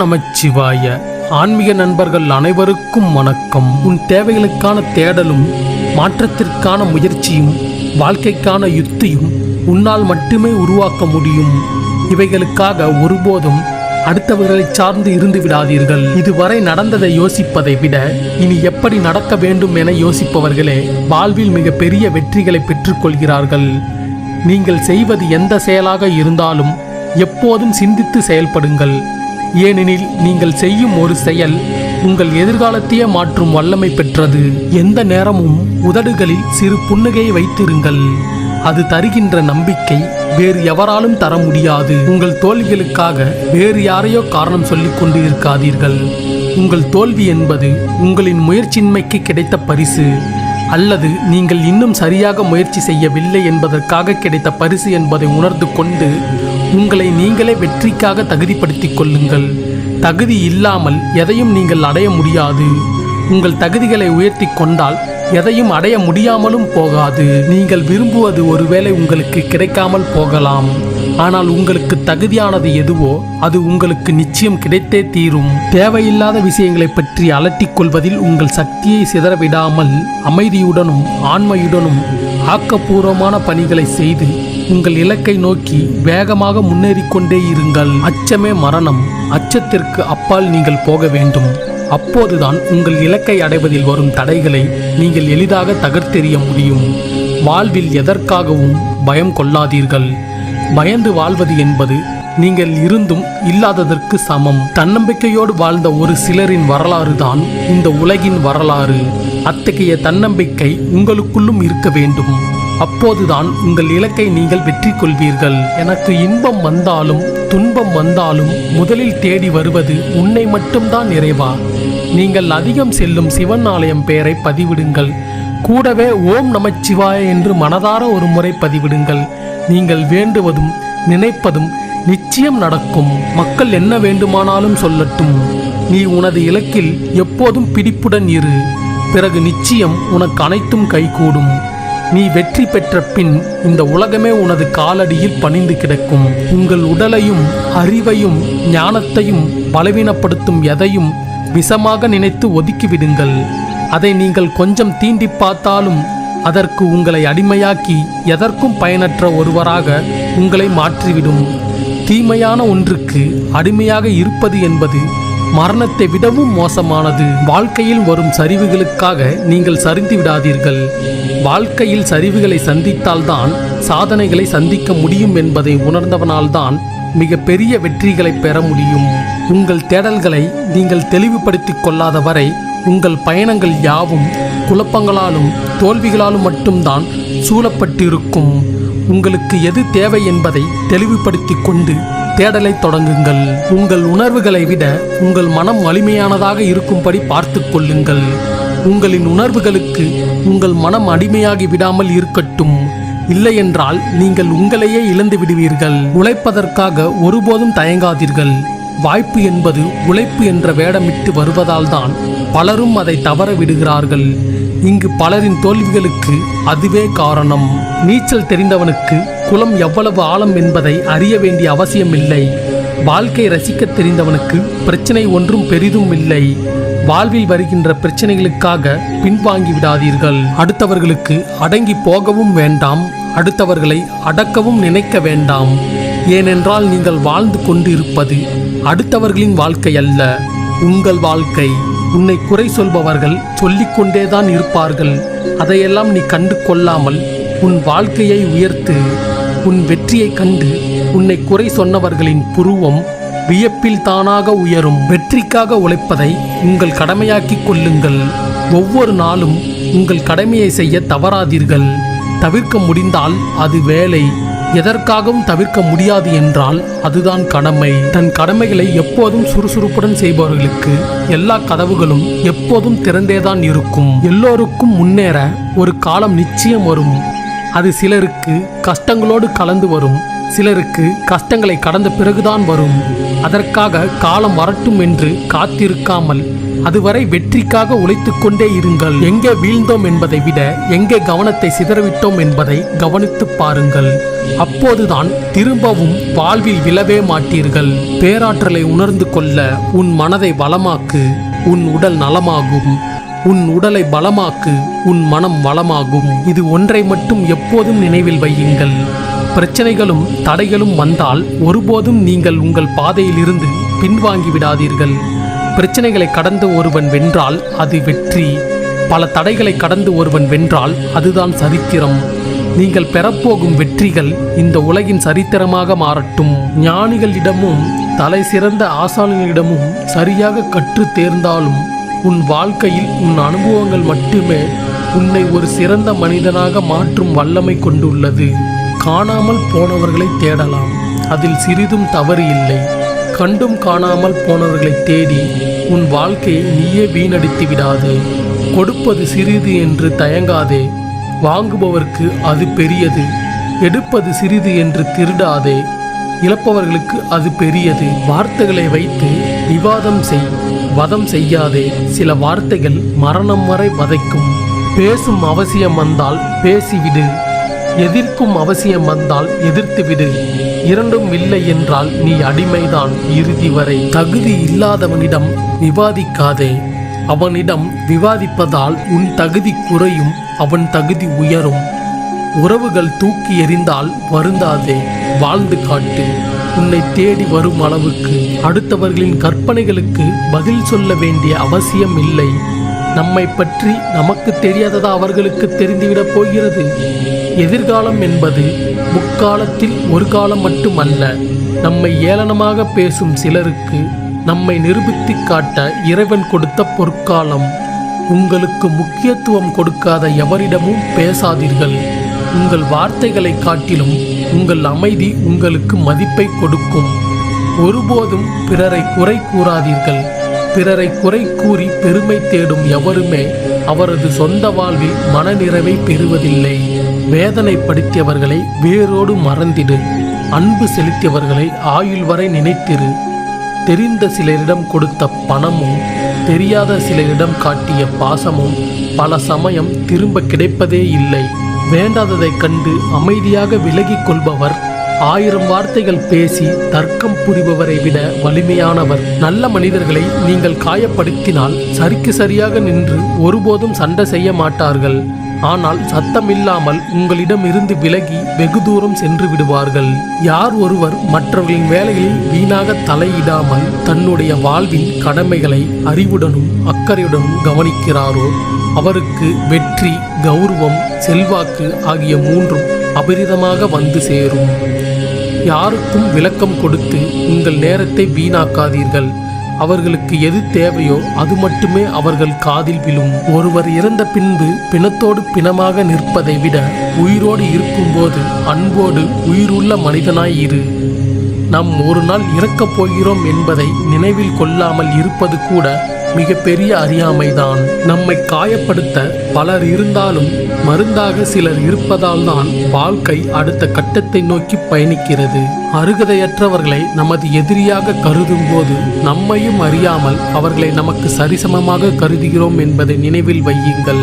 நமச்சிவாய. ஆன்மீக நண்பர்கள் அனைவருக்கும் வணக்கம். உன் தேவைகளுக்கான தேடலும் மாற்றத்திற்கான முயற்சியும் வாழ்க்கைக்கான யுத்தியும் உன்னால் மட்டுமே உருவாக்க முடியும். இவைகளுக்காக ஒருபோதும் அடுத்தவர்களை சார்ந்து இருந்து விடாதீர்கள். இதுவரை நடந்ததை யோசிப்பதை விட இனி எப்படி நடக்க வேண்டும் என யோசிப்பவர்களே வாழ்வில் மிக பெரிய வெற்றிகளை பெற்றுக்கொள்கிறார்கள். நீங்கள் செய்வது எந்த செயலாக இருந்தாலும் எப்போதும் சிந்தித்து செயல்படுங்கள். ஏனெனில் நீங்கள் செய்யும் ஒரு செயல் உங்கள் எதிர்காலத்தையே மாற்றும் வல்லமை பெற்றது. எந்த நேரமும் உதடுகளில் சிறு புன்னகையை வைத்திருங்கள். அது தருகின்ற நம்பிக்கை வேறு எவராலும் தர முடியாது. உங்கள் தோல்விகளுக்காக வேறு யாரையோ காரணம் சொல்லிக் கொண்டு இருக்காதீர்கள் உங்கள் தோல்வி என்பது உங்களின் முயற்சியின்மைக்கு கிடைத்த பரிசு அல்லது நீங்கள் இன்னும் சரியாக முயற்சி செய்யவில்லை என்பதற்காக கிடைத்த பரிசு என்பதை உணர்ந்து கொண்டு உங்களை நீங்களே வெற்றிக்காக தகுதிப்படுத்திக் கொள்ளுங்கள். தகுதி இல்லாமல் எதையும் நீங்கள் அடைய முடியாது. உங்கள் தகுதிகளை உயர்த்தி கொண்டால் எதையும் அடைய முடியாமலும் போகாது. நீங்கள் விரும்புவது ஒருவேளை உங்களுக்கு கிடைக்காமல் போகலாம். ஆனால் உங்களுக்கு தகுதியானது எதுவோ அது உங்களுக்கு நிச்சயம் கிடைத்தே தீரும். தேவையில்லாத விஷயங்களை பற்றி அலட்டிக் கொள்வதில் உங்கள் சக்தியை சிதறவிடாமல் அமைதியுடனும் ஆண்மையுடனும் ஆக்கப்பூர்வமான பணிகளை செய்து உங்கள் இலக்கை நோக்கி வேகமாக முன்னேறிக்கொண்டே இருங்கள். அச்சமே மரணம். அச்சத்திற்கு அப்பால் நீங்கள் போக வேண்டும். அப்போதுதான் உங்கள் இலக்கை அடைவதில் வரும் தடைகளை நீங்கள் எளிதாக தகர்த்தெறிய முடியும். வாழ்வில் எதற்காகவும் பயம் கொள்ளாதீர்கள். பயந்து வாழ்வது என்பது நீங்கள் இருந்தும் இல்லாததற்கு சமம். தன்னம்பிக்கையோடு வாழ்ந்த ஒரு சிலரின் வரலாறு தான் இந்த உலகின் வரலாறு. அத்தகைய தன்னம்பிக்கை உங்களுக்குள்ளும் இருக்க வேண்டும். அப்போதுதான் உங்கள் இலக்கை நீங்கள் வெற்றி கொள்வீர்கள் எனக்கு இன்பம் வந்தாலும் துன்பம் வந்தாலும் முதலில் தேடி வருவது உன்னை மட்டும்தான் நிறைவா? நீங்கள் அதிகம் செல்லும் சிவன் ஆலயம் பெயரை பதிவிடுங்கள். கூடவே ஓம் நமச்சிவாய என்று மனதார ஒரு முறை பதிவிடுங்கள். நீங்கள் வேண்டுவதும் நினைப்பதும் நிச்சயம் நடக்கும். மக்கள் என்ன வேண்டுமானாலும் சொல்லட்டும். நீ உனது இலக்கில் எப்போதும் பிடிப்புடன் இரு. பிறகு நிச்சயம் உனக்கு அனைத்தும் கைகூடும். நீ வெற்றி பெற்ற பின் இந்த உலகமே உனது காலடியில் பணிந்து கிடக்கும். உங்கள் உடலையும் அறிவையும் ஞானத்தையும் பலவீனப்படுத்தும் எதையும் விஷமாக நினைத்து ஒதுக்கிவிடுங்கள். அதை நீங்கள் கொஞ்சம் தீண்டி பார்த்தாலும் அதற்கு உங்களை அடிமையாக்கி எதற்கும் பயனற்ற ஒருவராக உங்களை மாற்றிவிடும். தீமையான ஒன்றுக்கு அடிமையாக இருப்பது என்பது மரணத்தை விடவும் மோசமானது. வாழ்க்கையில் வரும் சரிவுகளுக்காக நீங்கள் சரிந்து விடாதீர்கள். வாழ்க்கையில் சரிவுகளை சந்தித்தால்தான் சாதனைகளை சந்திக்க முடியும் என்பதை உணர்ந்தவனால்தான் மிக பெரிய வெற்றிகளை பெற முடியும். உங்கள் தேடல்களை நீங்கள் தெளிவுபடுத்திக் கொள்ளாத வரை உங்கள் பயணங்கள் யாவும் குழப்பங்களாலும் தோல்விகளாலும் மட்டும்தான் சூழப்பட்டிருக்கும். உங்களுக்கு எது தேவை என்பதை தெளிவுபடுத்திக் கொண்டு தேடலை தொடங்குங்கள். உங்கள் உணர்வுகளை விட உங்கள் மனம் வலிமையானதாக இருக்கும்படி பார்த்து கொள்ளுங்கள். உங்களின் உணர்வுகளுக்கு உங்கள் மனம் அடிமையாகி விடாமல் இருக்கட்டும். இல்லையென்றால் நீங்கள் உங்களையே இழந்து விடுவீர்கள். உழைப்பதற்காக ஒருபோதும் தயங்காதீர்கள். வாய்ப்பு என்பது உழைப்பு என்ற வேடமிட்டு வருவதால்தான் பலரும் அதை தவற விடுகிறார்கள். இங்கு பலரின் தோல்விகளுக்கு அதுவே காரணம். நீச்சல் தெரிந்தவனுக்கு குளம் எவ்வளவு ஆழம் என்பதை அறிய வேண்டிய அவசியமில்லை. வாழ்க்கை ரசிக்க தெரிந்தவனுக்கு பிரச்சனை ஒன்றும் பெரிதும் இல்லை. வாழ்வில் வருகின்ற பிரச்சனைகளுக்காக பின்வாங்கி விடாதீர்கள். அடுத்தவர்களுக்கு அடங்கி போகவும் வேண்டாம். அடுத்தவர்களை அடக்கவும் நினைக்க வேண்டாம். ஏனென்றால் நீங்கள் வாழ்ந்து கொண்டு இருப்பது அடுத்தவர்களின் வாழ்க்கை அல்ல உங்கள் வாழ்க்கை. உன்னை குறை சொல்பவர்கள் சொல்லிக்கொண்டேதான் இருப்பார்கள். அதையெல்லாம் நீ கண்டு கொள்ளாமல் உன் வாழ்க்கையை உயர்த்து உன் வெற்றியைக் கண்டு உன்னை குறை சொன்னவர்களின் புருவம் வியப்பில் தானாக உயரும். வெற்றிக்காக உழைப்பதை உங்கள் கடமையாக்கிக் கொள்ளுங்கள். ஒவ்வொரு நாளும் உங்கள் கடமையை செய்ய தவறாதீர்கள். தவிர்க்க முடிந்தால் அது வேலை. எதற்காகவும் தவிர்க்க முடியாது என்றால் அதுதான் கடமை. தன் கடமைகளை எப்போதும் சுறுசுறுப்புடன் செய்பவர்களுக்கு எல்லா கதவுகளும் எப்போதும் திறந்தேதான் இருக்கும். எல்லோருக்கும் முன்னேற ஒரு காலம் நிச்சயம் வரும். அது சிலருக்கு கஷ்டங்களோடு கலந்து வரும். சிலருக்கு கஷ்டங்களை கடந்த பிறகுதான் வரும். அதற்காக காலம் வரட்டும் என்று காத்திருக்காமல் அதுவரை வெற்றிக்காக உழைத்துக் கொண்டே இருங்கள். எங்கே வீழ்ந்தோம் என்பதை விட எங்கே கவனத்தை சிதறவிட்டோம் என்பதை கவனித்துப் பாருங்கள். அப்போதுதான் திரும்பவும் வாழ்வில் விழவே மாட்டீர்கள். பேராற்றலை உணர்ந்து கொள்ள உன் மனதை வளமாக்கு உன் உடல் நலமாகும். உன் உடலை பலமாக்கு உன் மனம் வளமாகும். இது ஒன்றை மட்டும் எப்போதும் நினைவில் வையுங்கள். பிரச்சனைகளும் தடைகளும் வந்தால் ஒருபோதும் நீங்கள் உங்கள் பாதையிலிருந்து பின்வாங்கி விடாதீர்கள். பிரச்சனைகளை கடந்து ஒருவன் வென்றால் அது வெற்றி. பல தடைகளை கடந்து ஒருவன் வென்றால் அதுதான் சரித்திரம். நீங்கள் பெறப்போகும் வெற்றிகள் இந்த உலகின் சரித்திரமாக மாறட்டும். ஞானிகளிடமும் தலை சிறந்த ஆசான்களிடமும் சரியாக கற்றுத் தேர்ந்தாலும் உன் வாழ்க்கையில் உன் அனுபவங்கள் மட்டுமே உன்னை ஒரு சிறந்த மனிதனாக மாற்றும் வல்லமை கொண்டுள்ளது. காணாமல் போனவர்களை தேடலாம். அதில் சிறிதும் தவறு இல்லை. கண்டும் காணாமல் போனவர்களை தேடி உன் வாழ்க்கையை நீயே வீணடித்து விடாதே. கொடுப்பது சிறிது என்று தயங்காதே. வாங்குபவர்க்கு அது பெரியது. எடுப்பது சிறிது என்று திருடாதே. இழப்பவர்களுக்கு அது பெரியது. வார்த்தைகளை வைத்து விவாதம் செய் வதம் செய்யாதே. சில வார்த்தைகள் மரணம் வரை வதைக்கும். பேசும் அவசியம் வந்தால் பேசிவிடு. எதிர்க்கும் அவசியம் வந்தால் எதிர்த்துவிடு. இரண்டும் இல்லை என்றால் நீ அடிமைதான். இறுதி வரை தகுதி இல்லாதவனிடம் விவாதிக்காதே. அவனிடம் விவாதிப்பதால் உன் தகுதி குறையும் அவன் தகுதி உயரும். உறவுகள் தூக்கி எறிந்தால் வருந்தாதே. வாழ்ந்து காட்டு. உன்னை தேடி வரும் அளவுக்கு. அடுத்தவர்களின் கற்பனைகளுக்கு பதில் சொல்ல வேண்டிய அவசியம் இல்லை. நம்மை பற்றி நமக்கு தெரியாததா அவர்களுக்கு தெரிந்துவிடப் போகிறது? எதிர்காலம் என்பது முக்காலத்தில் ஒரு காலம் மட்டுமல்ல. நம்மை ஏளனமாக பேசும் சிலருக்கு நம்மை நிரூபித்துக் காட்ட இறைவன் கொடுத்த பொற்காலம். உங்களுக்கு முக்கியத்துவம் கொடுக்காத எவரிடமும் பேசாதீர்கள். உங்கள் வார்த்தைகளை காட்டிலும் உங்கள் அமைதி உங்களுக்கு மதிப்பை கொடுக்கும். ஒருபோதும் பிறரை குறை கூறாதீர்கள். பிறரை குறை கூறி பெருமை தேடும் எவருமே அவரது சொந்த வாழ்வில் மனநிறைவை பெறுவதில்லை. வேதனைப்படுத்தியவர்களை வேரோடு மறந்திடு. அன்பு செலுத்தியவர்களை ஆயுள் வரை நினைத்திரு. தெரிந்த சிலரிடம் கொடுத்த பணமும் தெரியாத சிலரிடம் காட்டிய பாசமும் பல சமயம் திரும்ப கிடைப்பதே இல்லை. வேண்டாததைக் கண்டு அமைதியாக விலகிக் கொள்பவர் ஆயிரம் வார்த்தைகள் பேசி தர்க்கம் புரிபவரை விட வலிமையானவர். நல்ல மனிதர்களை நீங்கள் காயப்படுத்தினால் சரிக்கு சரியாக நின்று ஒருபோதும் சண்டை செய்ய மாட்டார்கள். ஆனால் சத்தமில்லாமல் உங்களிடம் இருந்து விலகி வெகு தூரம் சென்று விடுவார்கள். யார் ஒருவர் மற்றவர்களின் வேலைகளில் வீணாக தலையிடாமல் தன்னுடைய வாழ்வின் கடமைகளை அறிவுடனும் அக்கறையுடனும் கவனிக்கிறாரோ அவருக்கு வெற்றி கௌரவம் செல்வாக்கு ஆகிய மூன்றும் அபரிதமாக வந்து சேரும். யாருக்கும் விளக்கம் கொடுத்து உங்கள் நேரத்தை வீணாக்காதீர்கள். அவர்களுக்கு எது தேவையோ அது மட்டுமே அவர்கள் காதில் விழும். ஒருவர் இறந்த பின்பு பிணத்தோடு பிணமாக நிற்பதை விட உயிரோடு இருக்கும்போது அன்போடு உயிருள்ள மனிதனாய் இரு. நாம் ஒரு நாள் இறக்கப் போகிறோம் என்பதை நினைவில் கொள்ளாமல் இருப்பது கூட மிகப்பெரிய அறியாமைதான். நம்மை காயப்படுத்த பலர் இருந்தாலும் மருந்தாக சிலர் இருப்பதால் தான் வாழ்க்கை அடுத்த கட்டத்தை நோக்கி பயணிக்கிறது. அருகதையற்றவர்களை நமது எதிரியாக கருதும் போது நம்மையும் அறியாமல் அவர்களை நமக்கு சரிசமமாக கருதுகிறோம் என்பதை நினைவில் வையுங்கள்.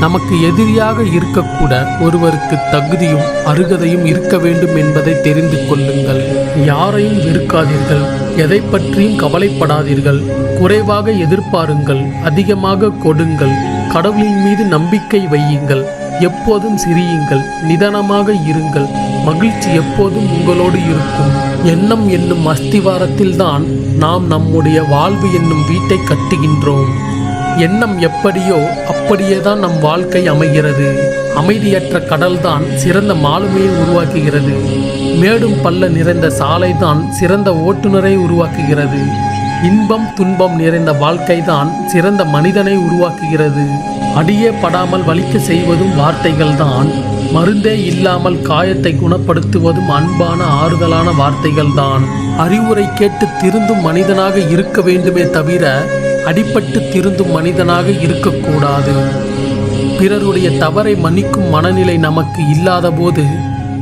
நமக்கு எதிரியாக இருக்கக்கூட ஒருவருக்கு தகுதியும் அருகதையும் இருக்க வேண்டும் என்பதை தெரிந்து கொள்ளுங்கள். யாரையும் வெறுக்காதீர்கள். எதை பற்றியும் கவலைப்படாதீர்கள். குறைவாக எதிர்பாருங்கள். அதிகமாக கொடுங்கள். கடவுளின் மீது நம்பிக்கை வையுங்கள். எப்போதும் சிரியுங்கள். நிதானமாக இருங்கள். மகிழ்ச்சி எப்போதும் உங்களோடு இருக்கும். எண்ணம் என்னும் அஸ்திவாரத்தில்தான் நாம் நம்முடைய வாழ்வு என்னும் வீட்டை கட்டுகின்றோம். எண்ணம் எப்படியோ அப்படியே தான் நம் வாழ்க்கை அமைகிறது. அமைதியற்ற கடல்தான் சிறந்த மாலுமையை உருவாக்குகிறது. மேடும் பள்ள நிறைந்த சாலைதான் சிறந்த ஓட்டுநரை உருவாக்குகிறது. இன்பம் துன்பம் நிறைந்த வாழ்க்கைதான் சிறந்த மனிதனை உருவாக்குகிறது. அடியே படாமல் வலிக்க செய்வதும் வார்த்தைகள் தான் மருந்தே இல்லாமல் காயத்தை குணப்படுத்துவதும் அன்பான ஆறுதலான வார்த்தைகள்தான். அறிவுரை கேட்டு திருந்தும் மனிதனாக இருக்க வேண்டுமே தவிர அடிபட்டு திருந்தும் மனிதனாக இருக்கக்கூடாது. பிறருடைய தவறை மன்னிக்கும் மனநிலை நமக்கு இல்லாதபோது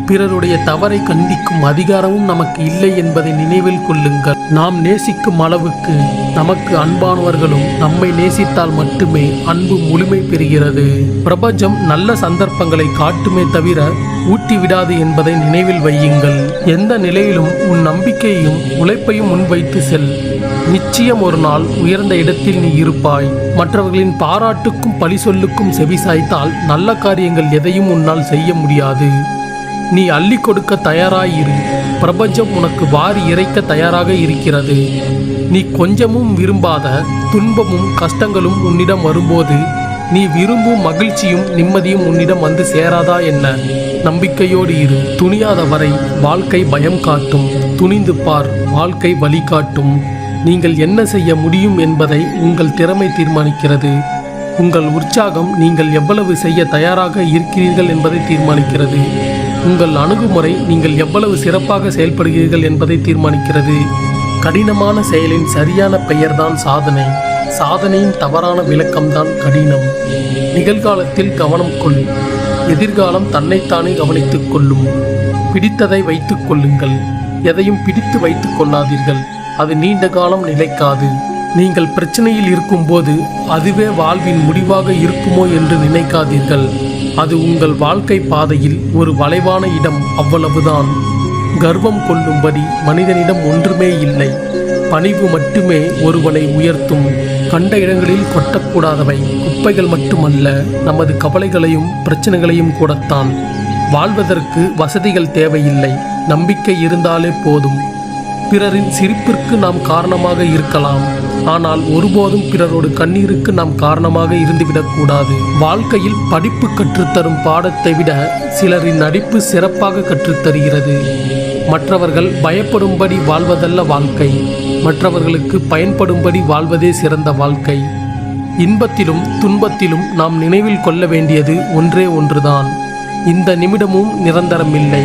பிறருடைய தவறை கண்டிக்கும் அதிகாரமும் நமக்கு இல்லை என்பதை நினைவில் கொள்ளுங்கள். நாம் நேசிக்கும் அளவுக்கு நமக்கு அன்பானவர்களும் நம்மை நேசித்தால் மட்டுமே அன்பு முழுமை பெறுகிறது. பிரபஞ்சம் நல்ல சந்தர்ப்பங்களை காட்டுமே தவிர ஊட்டி விடாது என்பதை நினைவில் வையுங்கள். எந்த நிலையிலும் உன் நம்பிக்கையையும் உழைப்பையும் முன்வைத்து செல். நிச்சயம் ஒரு நாள் உயர்ந்த இடத்தில் நீ இருப்பாய். மற்றவர்களின் பாராட்டுக்கும் பழி சொல்லுக்கும் செவிசாய்த்தால் நல்ல காரியங்கள் எதையும் உன்னால் செய்ய முடியாது. நீ அள்ளி கொடுக்க தயாராயிரு. பிரபஞ்சம் உனக்கு வாரி இறைக்க தயாராக இருக்கிறது. நீ கொஞ்சமும் விரும்பாத துன்பமும் கஷ்டங்களும் உன்னிடம் வரும்போது நீ விரும்பும் மகிழ்ச்சியும் நிம்மதியும் உன்னிடம் வந்து சேராதா என்ன? நம்பிக்கையோடு இரு. துணியாத வரை வாழ்க்கை பயம் காட்டும். துணிந்து பார். வாழ்க்கை வழிகாட்டும் நீங்கள் என்ன செய்ய முடியும் என்பதை உங்கள் திறமை தீர்மானிக்கிறது. உங்கள் உற்சாகம் நீங்கள் எவ்வளவு செய்ய தயாராக இருக்கிறீர்கள் என்பதை தீர்மானிக்கிறது. உங்கள் அணுகுமுறை நீங்கள் எவ்வளவு சிறப்பாக செயல்படுகிறீர்கள் என்பதை தீர்மானிக்கிறது. கடினமான செயலின் சரியான பெயர்தான் சாதனை. சாதனையின் தவறான விளக்கம்தான் கடினம். நிகழ்காலத்தில் கவனம் கொள். எதிர்காலம் தன்னைத்தானே கவனித்துக் கொள்ளும். பிடித்ததை வைத்துக் கொள்ளுங்கள். எதையும் பிடித்து வைத்துக் கொள்ளாதீர்கள். அது நீண்ட காலம் நிலைக்காது. நீங்கள் பிரச்சனையில் இருக்கும்போது அதுவே வாழ்வின் முடிவாக இருக்குமோ என்று நினைக்காதீர்கள். அது உங்கள் வாழ்க்கை பாதையில் ஒரு வளைவான இடம் அவ்வளவுதான். கர்வம் கொள்ளும்படி மனிதனிடம் ஒன்றுமே இல்லை. பணிவு மட்டுமே ஒருவனை உயர்த்தும். கண்ட இடங்களில் கொட்டக்கூடாதவை. குப்பைகள் மட்டுமல்ல நமது கவலைகளையும் பிரச்சனைகளையும் கூடத்தான். வாழ்வதற்கு வசதிகள் தேவையில்லை. நம்பிக்கை இருந்தாலே போதும். பிறரின் சிரிப்பிற்கு நாம் காரணமாக இருக்கலாம். ஆனால் ஒருபோதும் பிறரோடு கண்ணீருக்கு நாம் காரணமாக இருந்துவிடக்கூடாது வாழ்க்கையில் படிப்பு கற்றுத்தரும் பாடத்தை விட சிலரின் நடிப்பு சிறப்பாக கற்றுத்தருகிறது. மற்றவர்கள் பயப்படும்படி வாழ்வதல்ல வாழ்க்கை. மற்றவர்களுக்கு பயன்படும்படி வாழ்வதே சிறந்த வாழ்க்கை. இன்பத்திலும் துன்பத்திலும் நாம் நினைவில் கொள்ள வேண்டியது ஒன்றே ஒன்றுதான். இந்த நிமிடமும் நிரந்தரமில்லை.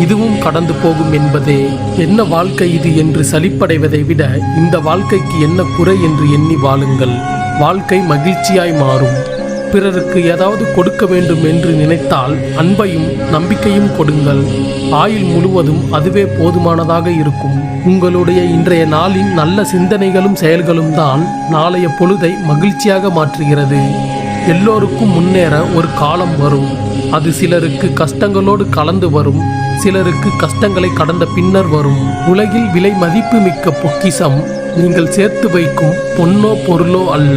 இதுவும் கடந்து போகும் என்பதே. என்ன வாழ்க்கை இது என்று சலிப்படைவதை விட இந்த வாழ்க்கைக்கு என்ன குறை என்று எண்ணி வாழுங்கள். வாழ்க்கை மகிழ்ச்சியாய் மாறும். பிறருக்கு ஏதாவது கொடுக்க வேண்டும் என்று நினைத்தால் அன்பையும் நம்பிக்கையும் கொடுங்கள். ஆயுள் முழுவதும் அதுவே போதுமானதாக இருக்கும். உங்களுடைய இன்றைய நாளின் நல்ல சிந்தனைகளும் செயல்களும் தான் நாளைய பொழுதை மகிழ்ச்சியாக மாற்றுகிறது. எல்லோருக்கும் முன்னேற ஒரு காலம் வரும். அது சிலருக்கு கஷ்டங்களோடு கலந்து வரும். சிலருக்கு கஷ்டங்களை கடந்த பின்னர் வரும். உலகில் விலை மதிப்பு மிக்க பொக்கிஷம் நீங்கள் சேர்த்து வைக்கும் பொன்னோ பொருளோ அல்ல.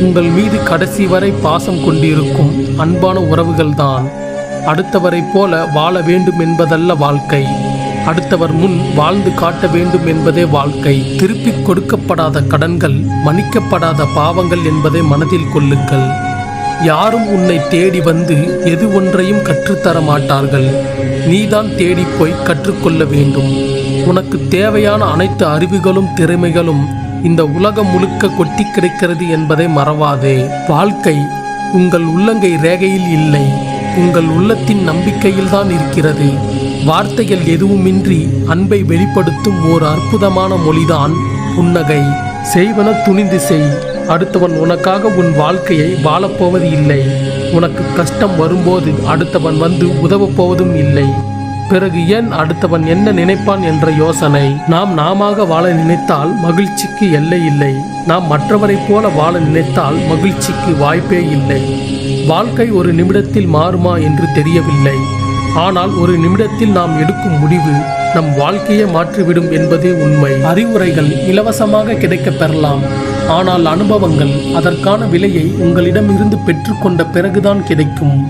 உங்கள் மீது கடைசி வரை பாசம் கொண்டிருக்கும் அன்பான உறவுகள்தான். அடுத்தவரைப் போல வாழ வேண்டும் என்பதல்ல வாழ்க்கை. அடுத்தவர் முன் வாழ்ந்து காட்ட வேண்டும் என்பதே வாழ்க்கை. திருப்பிக் கொடுக்கப்படாத கடன்கள் மன்னிக்கப்படாத பாவங்கள் என்பதை மனதில் கொள்ளுங்கள். யாரும் உன்னை தேடி வந்து எது ஒன்றையும் கற்றுத்தர மாட்டார்கள் நீதான் தேடிப் போய் கற்றுக்கொள்ள வேண்டும். உனக்கு தேவையான அனைத்து அறிவுகளும் திறமைகளும் இந்த உலகம் முழுக்க கொட்டி கிடைக்கிறது என்பதை மறவாதே. வாழ்க்கை உங்கள் உள்ளங்கை ரேகையில் இல்லை. உங்கள் உள்ளத்தின் நம்பிக்கையில்தான் இருக்கிறது. வார்த்தைகள் எதுவுமின்றி அன்பை வெளிப்படுத்தும் ஓர் அற்புதமான மொழிதான் புன்னகை. செய்வன துணிந்து செய். அடுத்தவன் உனக்காக உன் வாழ்க்கையை வாழப்போவது இல்லை. உனக்கு கஷ்டம் வரும்போது அடுத்தவன் வந்து உதவ போவதும் இல்லை. பிறகு ஏன் அடுத்தவன் என்ன நினைப்பான் என்ற யோசனை. நாம் நாமாக வாழ நினைத்தால் மகிழ்ச்சிக்கு எல்லை இல்லை. நாம் மற்றவரைப் போல வாழ நினைத்தால் மகிழ்ச்சிக்கு வாய்ப்பே இல்லை. வாழ்க்கை ஒரு நிமிடத்தில் மாறுமா என்று தெரியவில்லை. ஆனால் ஒரு நிமிடத்தில் நாம் எடுக்கும் முடிவு நம் வாழ்க்கையை மாற்றிவிடும் என்பதே உண்மை. அறிவுரைகள் இலவசமாக கிடைக்கப் பெறலாம். ஆனால் அனுபவங்கள் அதற்கான விலையை உங்களிடமிருந்து பெற்றுக்கொண்ட பிறகுதான் கிடைக்கும்.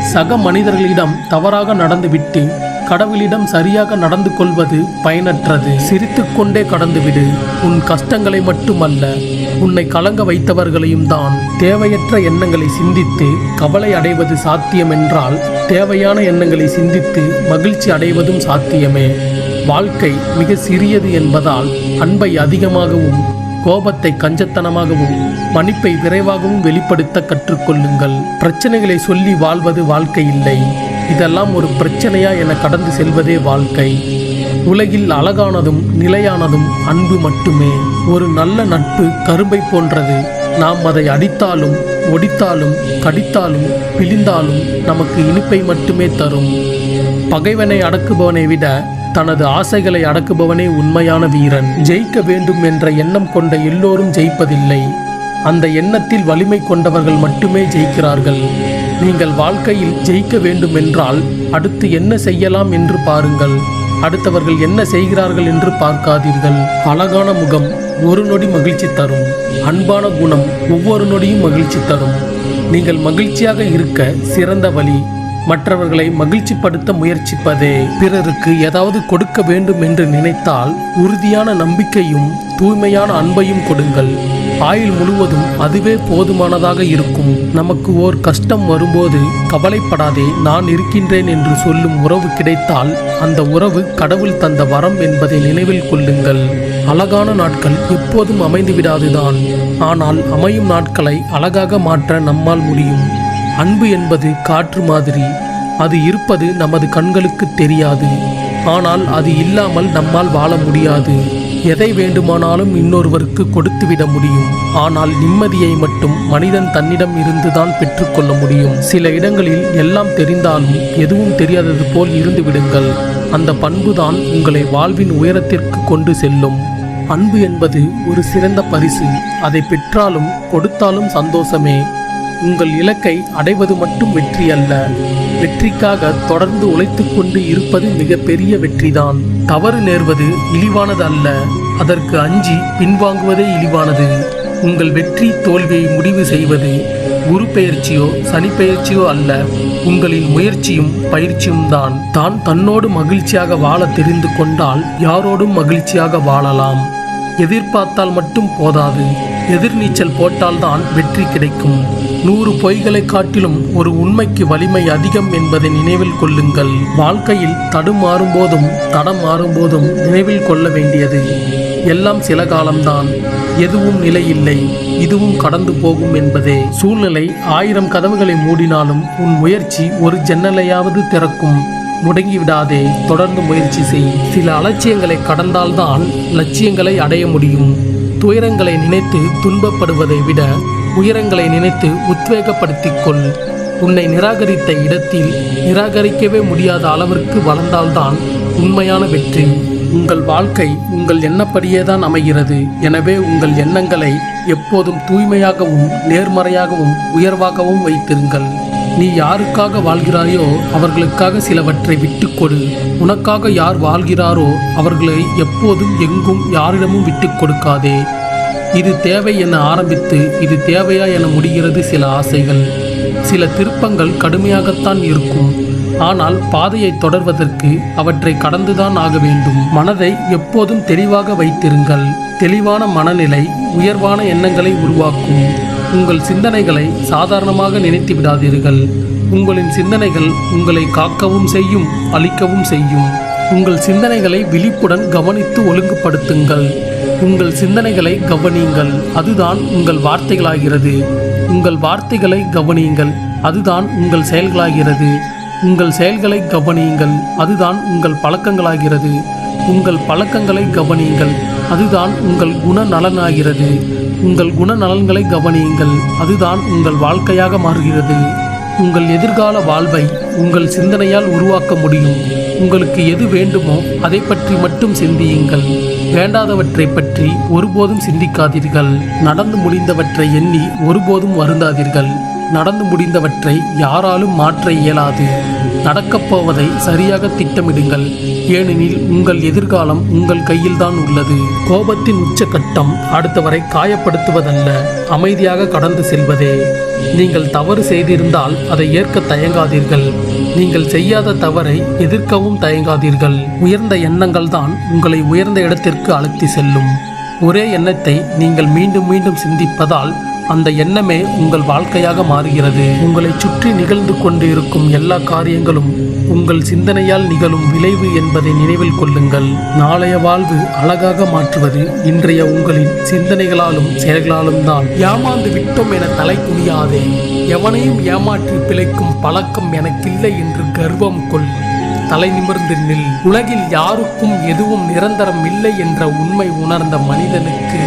சக மனிதர்களிடம் தவறாக நடந்துவிட்டு கடவுளிடம் சரியாக நடந்து கொள்வது பயனற்றது. சிரித்துக்கொண்டே கடந்துவிடு. உன் கஷ்டங்களை மட்டுமல்ல உன்னை கலங்க வைத்தவர்களையும் தான் தேவையற்ற எண்ணங்களை சிந்தித்து கவலை அடைவது சாத்தியம் என்றால் தேவையான எண்ணங்களை சிந்தித்து மகிழ்ச்சி அடைவதும் சாத்தியமே. வாழ்க்கை மிக சிறியது என்பதால் அன்பை அதிகமாகவும் கோபத்தை கஞ்சத்தனமாகவும் மன்னிப்பை விரைவாகவும் வெளிப்படுத்த கற்றுக்கொள்ளுங்கள். பிரச்சனைகளை சொல்லி வாழ்வது வாழ்க்கை இல்லை. இதெல்லாம் ஒரு பிரச்சனையா என கடந்து செல்வதே வாழ்க்கை. உலகில் அழகானதும் நிலையானதும் அன்பு மட்டுமே. ஒரு நல்ல நட்பு கரும்பை போன்றது. நாம் அதை அடித்தாலும் ஒடித்தாலும் கடித்தாலும் பிழிந்தாலும் நமக்கு இனிப்பை மட்டுமே தரும். பகைவனை அடக்குபவனை விட தனது ஆசைகளை அடக்குபவனே உண்மையான வீரன். ஜெயிக்க வேண்டும் என்ற எண்ணம் கொண்ட எல்லோரும் ஜெயிப்பதில்லை. அந்த எண்ணத்தில் வலிமை கொண்டவர்கள் மட்டுமே ஜெயிக்கிறார்கள். நீங்கள் வாழ்க்கையில் ஜெயிக்க வேண்டும் என்றால் அடுத்து என்ன செய்யலாம் என்று பாருங்கள். அடுத்தவர்கள் என்ன செய்கிறார்கள் என்று பார்க்காதீர்கள். அழகான முகம் ஒரு நொடி மகிழ்ச்சி தரும். அன்பான குணம் ஒவ்வொரு நொடியும் மகிழ்ச்சி தரும். நீங்கள் மகிழ்ச்சியாக இருக்க சிறந்த வழி. மற்றவர்களை மகிழ்ச்சிப்படுத்த முயற்சிப்பதே. பிறருக்கு ஏதாவது கொடுக்க வேண்டும் என்று நினைத்தால் உறுதியான நம்பிக்கையும் தூய்மையான அன்பையும் கொடுங்கள். ஆயுள் முழுவதும் அதுவே போதுமானதாக இருக்கும். நமக்கு ஓர் கஷ்டம் வரும்போது கவலைப்படாதே நான் இருக்கின்றேன் என்று சொல்லும் உறவு கிடைத்தால் அந்த உறவு கடவுள் தந்த வரம் என்பதை நினைவில் கொள்ளுங்கள். அழகான நாட்கள் எப்போதும் அமைந்து விடாதுதான். ஆனால் அமையும் நாட்களை அழகாக மாற்ற நம்மால் முடியும். அன்பு என்பது காற்று மாதிரி. அது இருப்பது நமது கண்களுக்கு தெரியாது. ஆனால் அது இல்லாமல் நம்மால் வாழ முடியாது. எதை வேண்டுமானாலும் இன்னொருவருக்கு கொடுத்துவிட முடியும். ஆனால் நிம்மதியை மட்டும் மனிதன் தன்னிடம் இருந்துதான் பெற்றுக்கொள்ள முடியும். சில இடங்களில் எல்லாம் தெரிந்தாலும் எதுவும் தெரியாதது போல் இருந்து விடுங்கள். அந்த பண்புதான் உங்களை வாழ்வின் உயரத்திற்கு கொண்டு செல்லும். அன்பு என்பது ஒரு சிறந்த பரிசு. அதை பெற்றாலும் கொடுத்தாலும் சந்தோஷமே. உங்கள் இலக்கை அடைவது மட்டும் வெற்றி அல்ல. வெற்றிக்காக தொடர்ந்து உழைத்து கொண்டு இருப்பது மிகப்பெரிய வெற்றிதான். தவறு நேர்வது இழிவானது அல்ல. அதற்கு அஞ்சி பின்வாங்குவதே இழிவானது. உங்கள் வெற்றி தோல்வியை முடிவு செய்வது குரு பெயர்ச்சியோ சனி பெயர்ச்சியோ அல்ல. உங்களின் முயற்சியும் பயிற்சியும் தான். தான் தன்னோடு மகிழ்ச்சியாக வாழ தெரிந்து கொண்டால் யாரோடும் மகிழ்ச்சியாக வாழலாம். எதிர்பார்த்தால் மட்டும் போதாது. எதிர்நீச்சல் போட்டால்தான் வெற்றி கிடைக்கும். நூறு பொய்களை காட்டிலும் ஒரு உண்மைக்கு வலிமை அதிகம் என்பதை நினைவில் கொள்ளுங்கள். வாழ்க்கையில் தடுமாறும் போதும் தடம் மாறும் போதும் நினைவில் கொள்ள வேண்டியது. எல்லாம் சில காலம்தான். எதுவும் நிலையில்லை. இதுவும் கடந்து போகும் என்பதே. சூழ்நிலை ஆயிரம் கதவுகளை மூடினாலும் உன் முயற்சி ஒரு ஜன்னலையாவது திறக்கும். முடங்கிவிடாதே. தொடர்ந்து முயற்சி செய். சில அலட்சியங்களை கடந்தால்தான் லட்சியங்களை அடைய முடியும். துயரங்களை நினைத்து துன்பப்படுவதை விட உயரங்களை நினைத்து உத்வேகப்படுத்திக் கொள் உன்னை நிராகரித்த இடத்தில் நிராகரிக்கவே முடியாத அளவிற்கு வளர்ந்தால்தான் உண்மையான வெற்றி. உங்கள் வாழ்க்கை உங்கள் எண்ணப்படியே தான் அமைகிறது. எனவே உங்கள் எண்ணங்களை எப்போதும் தூய்மையாகவும் நேர்மறையாகவும் உயர்வாகவும் வைத்திருங்கள். நீ யாருக்காக வாழ்கிறாயோ அவர்களுக்காக சிலவற்றை விட்டுக்கொடு உனக்காக யார் வாழ்கிறாரோ அவர்களை எப்போதும் எங்கும் யாரிடமும் விட்டுக் கொடுக்காதே. இது தேவை என ஆரம்பித்து இது தேவையா என முடிகிறது சில ஆசைகள். சில திருப்பங்கள் கடுமையாகத்தான் இருக்கும். ஆனால் பாதையை தொடர்வதற்கு அவற்றை கடந்துதான் ஆக வேண்டும். மனதை எப்போதும் தெளிவாக வைத்திருங்கள். தெளிவான மனநிலை உயர்வான எண்ணங்களை உருவாக்கும். உங்கள் சிந்தனைகளை சாதாரணமாக நினைத்து விடாதீர்கள். உங்களின் சிந்தனைகள் உங்களை காக்கவும் செய்யும் அழிக்கவும் செய்யும். உங்கள் சிந்தனைகளை விழிப்புடன் கவனித்து ஒழுங்குபடுத்துங்கள். உங்கள் சிந்தனைகளை கவனியுங்கள். அதுதான் உங்கள் வார்த்தைகளாகிறது. உங்கள் வார்த்தைகளை கவனியுங்கள். அதுதான் உங்கள் செயல்களாகிறது. உங்கள் செயல்களை கவனியுங்கள். அதுதான் உங்கள் பழக்கங்களாகிறது. உங்கள் பழக்கங்களை கவனியுங்கள். அதுதான் உங்கள் குணநலனாகிறது. உங்கள் குணநலன்களை கவனியுங்கள். அதுதான் உங்கள் வாழ்க்கையாக மாறுகிறது. உங்கள் எதிர்கால வாழ்வை உங்கள் சிந்தனையால் உருவாக்க முடியும். உங்களுக்கு எது வேண்டுமோ அதை பற்றி மட்டும் சிந்தியுங்கள். வேண்டாதவற்றை பற்றி ஒருபோதும் சிந்திக்காதீர்கள். நடந்து முடிந்தவற்றை எண்ணி ஒருபோதும் வருந்தாதீர்கள். நடந்து முடிந்தவற்றை யாராலும் மாற்ற இயலாது. நடக்கப் போவதை சரியாக திட்டமிடுங்கள். ஏனெனில் உங்கள் எதிர்காலம் உங்கள் கையில்தான் உள்ளது. கோபத்தின் உச்சக்கட்டம் அடுத்தவரை காயப்படுத்துவதல்ல. அமைதியாக கடந்து செல்வதே. நீங்கள் தவறு செய்திருந்தால் அதை ஏற்க தயங்காதீர்கள். நீங்கள் செய்யாத தவறை எதிர்க்கவும் தயங்காதீர்கள். உயர்ந்த எண்ணங்கள் தான் உங்களை உயர்ந்த இடத்திற்கு அழைத்து செல்லும். ஒரே எண்ணத்தை நீங்கள் மீண்டும் மீண்டும் சிந்திப்பதால் அந்த எண்ணமே உங்கள் வாழ்க்கையாக மாறுகிறது. உங்களை சுற்றி நிகழ்ந்து கொண்டு இருக்கும் எல்லா காரியங்களும் உங்கள் சிந்தனையால் நிகழும் விளைவு என்பதை நினைவில் கொள்ளுங்கள். நாளைய வாழ்வு அழகாக மாற்றுவது இன்றைய உங்களின் சிந்தனைகளாலும் செயல்களாலும் தான். ஏமாந்து விட்டோம் என தலை குனியாதே. எவனையும் ஏமாற்றி பிழைக்கும் பழக்கம் எனக்கில்லை என்று கர்வம் கொள். தலை நிமிர்ந்து நில். உலகில் யாருக்கும் எதுவும் நிரந்தரம் இல்லை என்ற உண்மை உணர்ந்த மனிதனுக்கு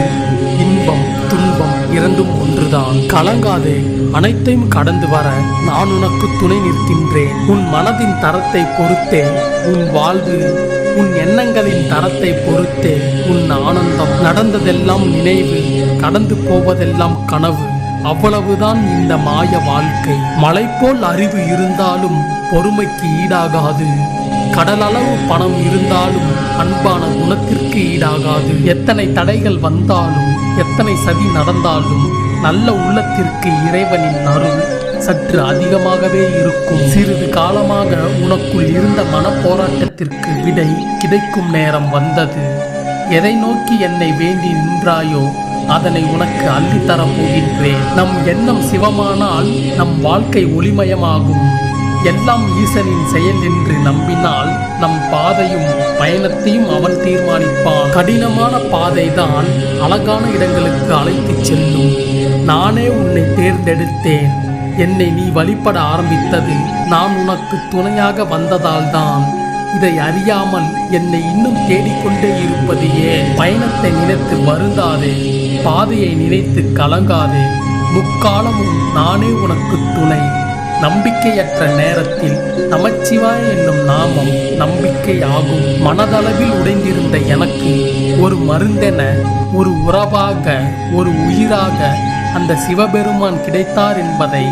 இன்பம். துன்பம் இரண்டும் ஒன்றுதான். கலங்காதே அனைத்தையும் கடந்து வர நான் உனக்கு துணை நிற்கின்றேன். உன் மனதின் தரத்தை பொறுத்தே உன் வாழ்வு உன் எண்ணங்களின் தரத்தை பொறுத்தே உன் ஆனந்தம் நடந்ததெல்லாம் நினைவு கடந்து போவதெல்லாம் கனவு. அவ்வளவுதான் இந்த மாய வாழ்க்கை. மலை போல் அறிவு இருந்தாலும் பொறுமைக்கு ஈடாகாது. கடலளவு பணம் இருந்தாலும் அன்பான குணத்திற்கு ஈடாகாது. எத்தனை தடைகள் வந்தாலும் எத்தனை சதி நடந்தாலும் நல்ல உள்ளத்திற்கு இறைவனின் அருள் சற்று அதிகமாகவே இருக்கும். சிறிது காலமாக உனக்குள் இருந்த மனப்போராட்டத்திற்கு விடை கிடைக்கும் நேரம் வந்தது. எதை நோக்கி என்னை வேண்டி நின்றாயோ அதனை உனக்கு அள்ளித்தரப் போகின்றேன். நம் எண்ணம் சிவமானால் நம் வாழ்க்கை ஒளிமயமாகும். எல்லாம் ஈசனின் செயல் என்று நம்பினால் நம் பாதையும் பயணத்தையும் அவன் தீர்மானிப்பான். கடினமான பாதைதான் அழகான இடங்களுக்கு அழைத்துச் செல்லும். நானே உன்னை தேர்ந்தெடுத்தேன். என்னை நீ வழிபட ஆரம்பித்தது நான் உனக்கு துணையாக வந்ததால்தான். இதை அறியாமல் என்னை இன்னும் தேடிக்கொண்டே இருப்பது ஏன்? பயணத்தை நினைத்து வருந்தாதே. பாதையை நினைத்து கலங்காதே. முக்காலமும் நானே உனக்கு துணை. நம்பிக்கையற்ற நேரத்தில் நமச்சிவாய என்னும் நாமம் நம்பிக்கை ஆகும் மனதளவில் உடைந்திருந்த எனக்கு ஒரு மருந்தென ஒரு உறவாக ஒரு உயிராக அந்த சிவபெருமான் கிடைத்தார் என்பதை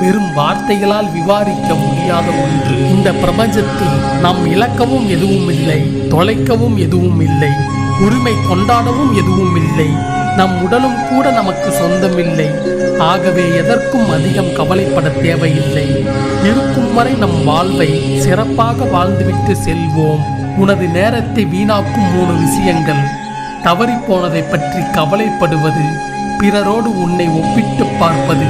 வெறும் வார்த்தைகளால் விவாதிக்க முடியாத ஒன்று. இந்த பிரபஞ்சத்தில் நாம் இழக்கவும் எதுவும் இல்லை தொலைக்கவும் எதுவும் இல்லை உரிமை கொண்டாடவும் எதுவும் இல்லை நம் உடலும் கூட நமக்கு சொந்தமில்லை. ஆகவே எதற்கும் அதிகம் கவலைப்பட தேவையில்லை. இருக்கும் வரை நம் வாழ்வை சிறப்பாக வாழ்ந்துவிட்டு செல்வோம். உனது நேரத்தை வீணாக்கும் மூணு விஷயங்கள். தவறிப்போனதை பற்றி கவலைப்படுவது பிறரோடு உன்னை ஒப்பிட்டு பார்ப்பது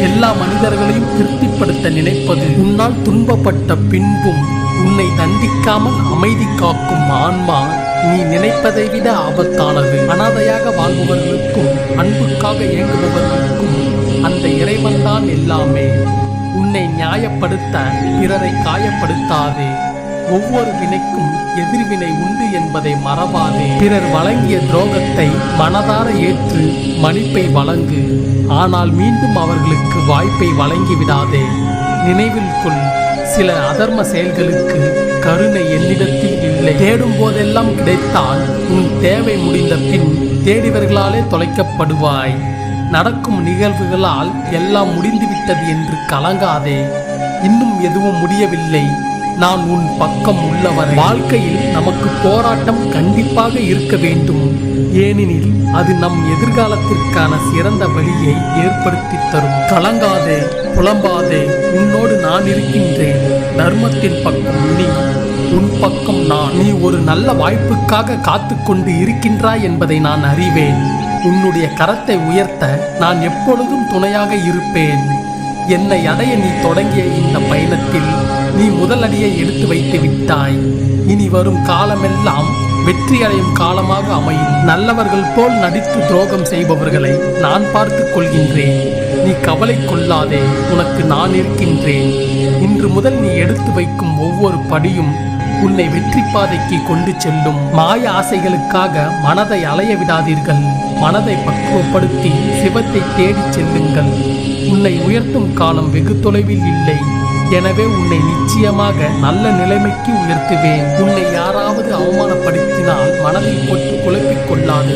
எல்லா மனிதர்களையும் திருப்திப்படுத்த நினைப்பது. உன்னால் துன்பப்பட்ட பின்பும் உன்னை தண்டிக்காமல் அமைதி காக்கும் ஆன்மா நீ நினைப்பதை விட ஆபத்தானது. அனாதையாக வாழ்பவர்களுக்கும் அன்புக்காக இயங்குபவர்களுக்கும் அந்த இறைவன்தான் எல்லாமே. உன்னை நியாயப்படுத்த பிறரை காயப்படுத்தாதே. ஒவ்வொரு வினைக்கும் எதிர்வினை உண்டு என்பதை மறவாதே. பிறர் வழங்கிய துரோகத்தை மனதார ஏற்று மன்னிப்பை வழங்கு. ஆனால் மீண்டும் அவர்களுக்கு வாய்ப்பை வழங்கி விடாதே நினைவில் கொள் சில அதர்ம செயல்களுக்கு கருணை என்னிடத்தில் இல்லை. தேடும் போதெல்லாம் கிடைத்தால் உன் தேவை முடிந்த பின் தேடிவர்களாலே தொலைக்கப்படுவாய். நடக்கும் நிகழ்வுகளால் எல்லாம் முடிந்துவிட்டது என்று கலங்காதே. இன்னும் எதுவும் முடியவில்லை. நான் உன் பக்கம் உள்ளவர். வாழ்க்கையில் நமக்கு போராட்டம் கண்டிப்பாக இருக்க வேண்டும். ஏனெனில் அது நம் எதிர்காலத்திற்கான சிறந்த வழியை ஏற்படுத்தி தரும். கலங்காதே புலம்பாதே. உன்னோடு நான் இருக்கின்றேன். தர்மத்தின் பக்கம் நீ. உன் பக்கம் நான். நீ ஒரு நல்ல வாய்ப்புக்காக காத்து கொண்டு இருக்கின்றாய் என்பதை நான் அறிவேன். உன்னுடைய கரத்தை உயர்த்த நான் எப்பொழுதும் துணையாக இருப்பேன். என்னை அடைய நீ தொடங்கிய இந்த பயணத்தில் நீ முதலடியை எடுத்து வைத்து விட்டாய். இனி வரும் காலமெல்லாம் வெற்றி அடையும் காலமாக அமையும். நல்லவர்கள் போல் நடித்து துரோகம் செய்பவர்களை நான் பார்த்து கொள்கின்றேன். நீ கவலை கொள்ளாதே உனக்கு நான் இருக்கின்றேன். இன்று முதல் நீ எடுத்து வைக்கும் ஒவ்வொரு படியும் உன்னை வெற்றி பாதைக்கு கொண்டு செல்லும் மாய ஆசைகளுக்காக மனதை அலைய விடாதீர்கள். மனதை பக்குவப்படுத்தி சிவத்தை தேடிச் செல்லுங்கள். உன்னை உயர்த்தும் காலம் வெகு தொலைவில் இல்லை. எனவே உன்னை நிச்சயமாக நல்ல நிலைமைக்கு உயர்த்துவேன். உன்னை யாராவது அவமானப்படுத்தினால் மனதை போட்டு குழப்பிக் கொள்ளாது.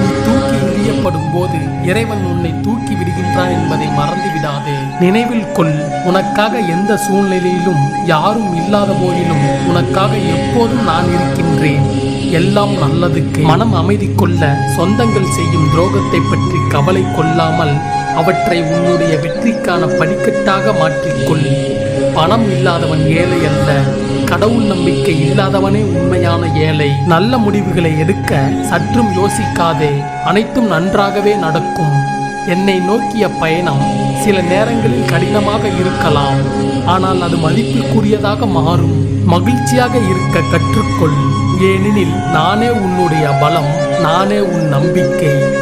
நீ தூக்கி எறியப்படும் போது இறைவன் உன்னை தூக்கி விடுகின்றான் என்பதை மறந்து விடாதே. நினைவில் கொள் உனக்காக எந்த சூழ்நிலையிலும் யாரும் இல்லாத போதிலும் உனக்காக எப்போதும் நான் இருக்கின்றேன். எல்லாம் நல்லதுக்கு மனம் அமைதி கொள்ள சொந்தங்கள் செய்யும் துரோகத்தை பற்றி கவலை கொள்ளாமல் அவற்றை உன்னுடைய வெற்றிக்கான படிக்கட்டாக மாற்றிக்கொள். பணம் இல்லாதவன் ஏழை அல்ல. கடவுள் நம்பிக்கை இல்லாதவனே உண்மையான ஏழை. நல்ல முடிவுகளை எடுக்க சற்றும் யோசிக்காதே. அனைத்தும் நன்றாகவே நடக்கும். என்னை நோக்கிய பயணம் சில நேரங்களில் கடினமாக இருக்கலாம். ஆனால் அது மதிப்பிற்குரியதாக மாறும். மகிழ்ச்சியாக இருக்க கற்றுக்கொள். ஏனெனில் நானே உன்னுடைய பலம் நானே உன் நம்பிக்கை.